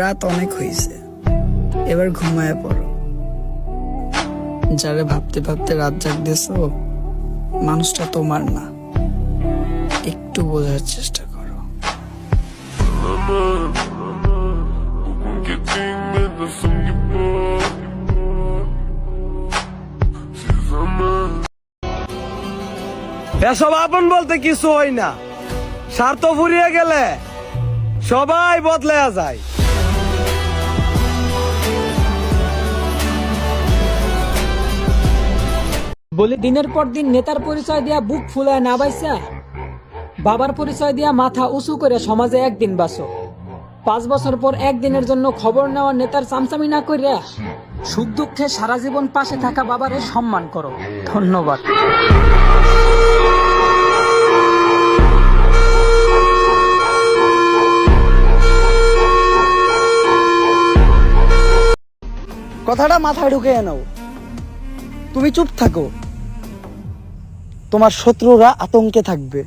রাত অনেক হয়েছে এবার ঘুমায় পড়ো। যারে ভাবতে ভাবতে রাত জাগ দিয়েছ মানুষটা তোমার না। একটু বোঝার চেষ্টা করো। এসব আপন বলতে কিছু হয় না। স্বার্থ ফুরিয়ে গেলে সবাই বদলে যায়। বলে, দিনের পর দিন নেতার পরিচয় দিয়া বুক ফুলায় না বাইসা। বাবার পরিচয় দিয়া মাথা উঁচু করে সমাজে একদিন বাসো। পাঁচ বছর পর একদিনের জন্য খবর নেওয়া নেতার চামচামি না করিয়া সুখ দুঃখে সারা জীবন পাশে থাকা বাবারে সম্মান করো। ধন্যবাদ। কথাটা মাথায় ঢুকে নাও। তুমি চুপ থাকো। তোমার শত্রুরা আতঙ্কে থাকবে।